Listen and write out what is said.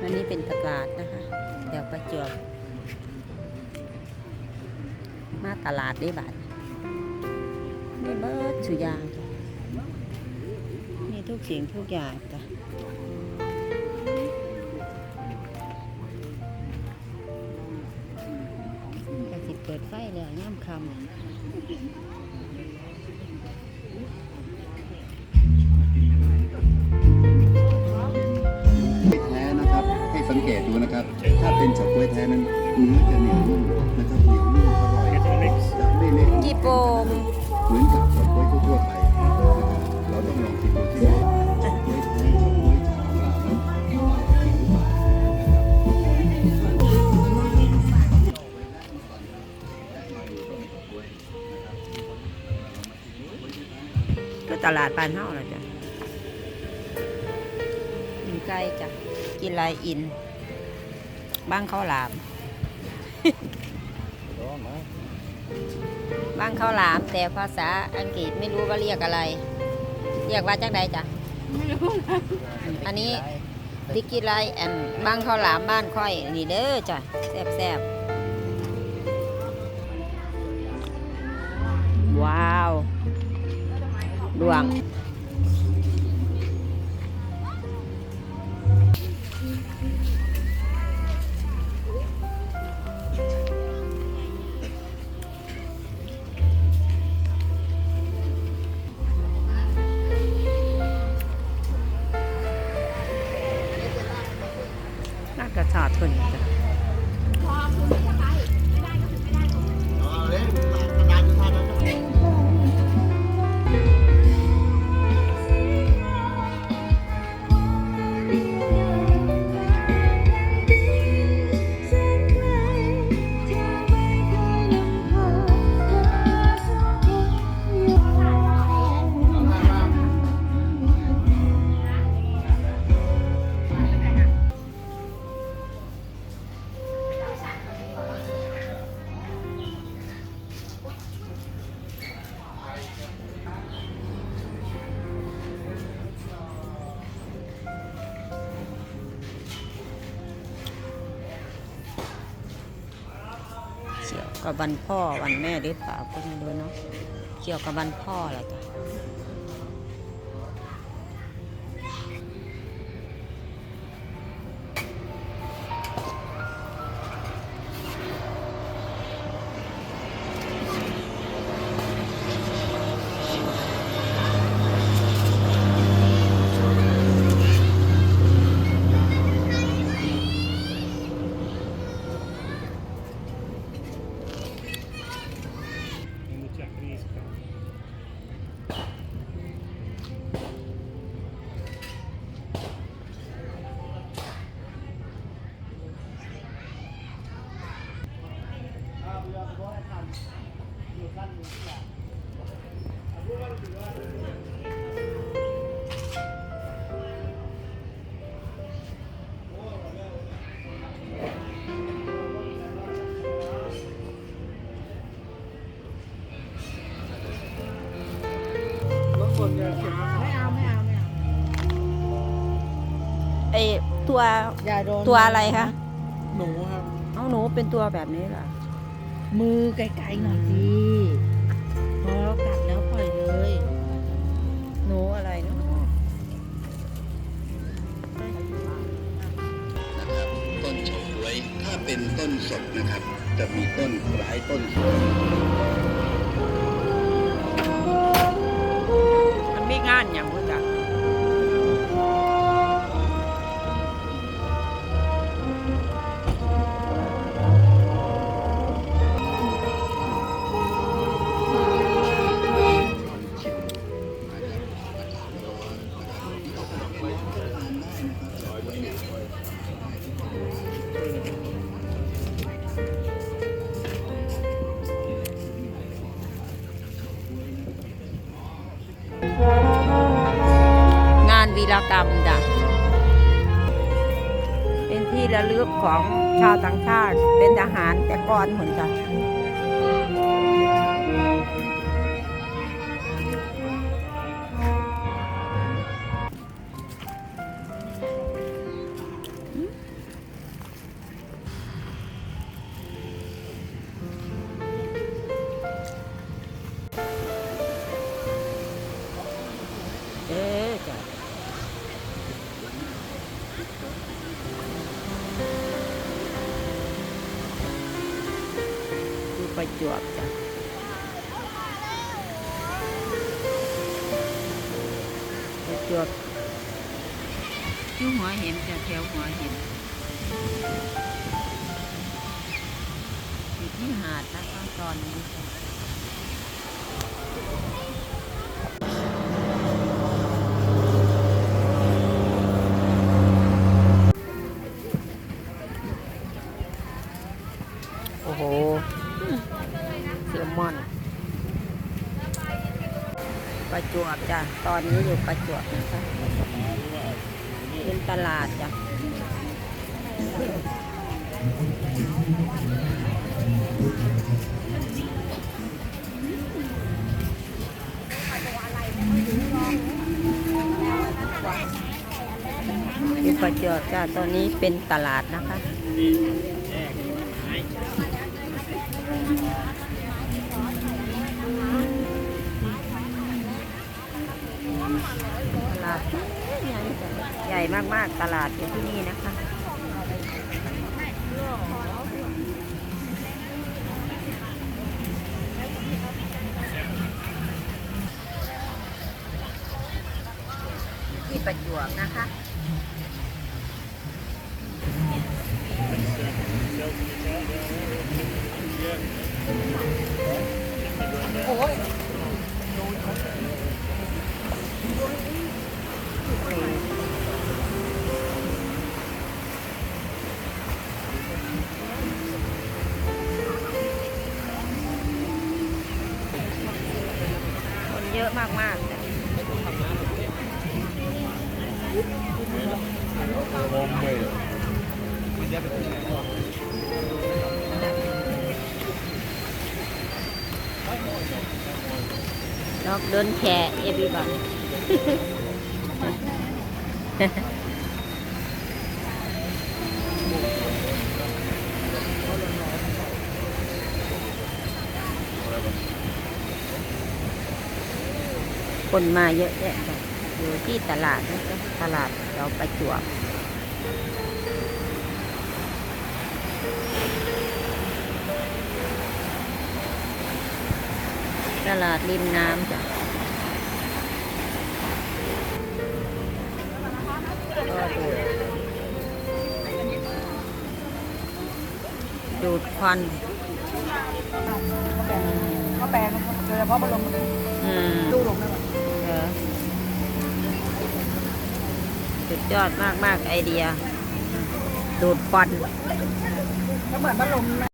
อันนี้เป็นตลาดนะคะเดี๋ยวประจวบมาตลาดได้บัตรได้เบิร์ดสุยางจ้ะมีทุกสิ่งทุกอย่างจ้ะกระสิเปิดไฟแล้วย่ำคำ งเกตดูนะครับ ถ้าเป็นเฉาก๊วยแท้นั้นเนื้อจะเหนียวนุ่มนะครับเหนียวนุ่มอร่อยจะไม่เละจีโปมเหมือนกับเฉาก๊วยทั่วๆไปนะครับเราต้องลองชิมดูที่ว่าเฉาก๊วยแท้เฉาก๊วยชาวลาวนั้นอร่อยจริงหรือเปล่าก็ตลาดปานเฮาแล้วจ้ะกินไก่จ้ะกินลายอิน บ้างข้าวหลาม บ้างข้าวหลาม แต่ภาษาอังกฤษไม่รู้ว่าเรียกอะไร เรียกว่าจังใดจ้ะอันนี้ติกิไลแอนบ้างข้าวหลามบ้านค่อย นี่เด้อจ้ะแซ่บแซ่บว้าวดวง กับวันพ่อวันแม่หรือเปล่าก็ไม่รู้เนาะเกี่ยวกับวันพ่อแหละจ้ะ countries ไม่เอาไม่เอาไม่เอาไอตัวอย่าโดนตัวอะไรคะหนูครับเอาหนูเป็นตัวแบบนี้เหรอมือไกลๆหน่อยสิพอกัดแล้วปล่อยเลย หนูอะไรเนาะนะครับต้นเฉาก๊วยถ้าเป็นต้นสดนะครับ จะมีต้นคล้ายต้นสดำจ้ะเป็นที่ระลึกของชาวต่างชาติเป็นทหารแต่ก่อนเหมือนจ้ะ ประจวบจ้ะประจวบอยู่หัวเห็นจ้ะแถวหัวเห็นอยู่ที่หาดนะคะตอนนี้ วบจ้ะ ตอนนี้อยู่ประจวบนะคะเป็นตลาดจ้ะอยู่ประจวบจ้ะ ตอนนี้เป็นตลาดนะคะ ดใหญ่มากๆตลาดอยู่ที่นี่นะคะที่ประจวบนะคะ อะมากๆจ้ะ Dog don't care everyone คนมาเยอะแยะจ้ะอยู่ที่ตลาดนะจ๊ะตลาดเราประจวบตลาดริมน้ำจ้ะก็ดูดดูดควันเขาแปลงโดยเฉพาะบรมอืมตู้ลงนั่นแหละเอสุดยอดมาก ๆ ไอเดีย ดูดควันก็เหมือนบรม